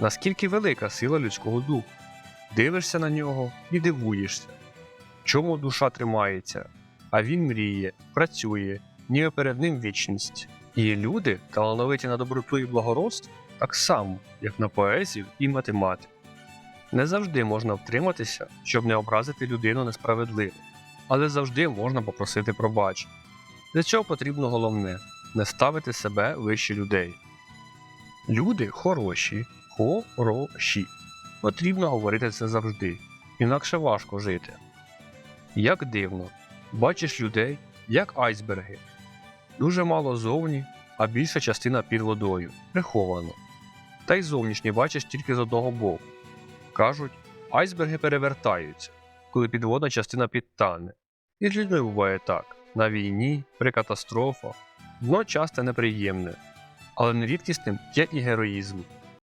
Наскільки велика сила людського духу? Дивишся на нього і дивуєшся. Чому душа тримається, а він мріє, працює, ніби перед ним вічність. І люди, талановиті на доброту і благородство, так само, як на поезію і математику. Не завжди можна втриматися, щоб не образити людину несправедливо, але завжди можна попросити пробачення. Для цього потрібно головне не ставити себе вище людей. Люди хороші, хороші. Потрібно говорити це завжди, інакше важко жити. Як дивно, бачиш людей, як айсберги. Дуже мало зовні, а більша частина під водою, приховано. Та й зовнішні бачиш тільки з одного боку. Кажуть, айсберги перевертаються, коли підводна частина підтане. І з людьми буває так: на війні, при катастрофах. Дно часто неприємне, але нерідкісним є і героїзм.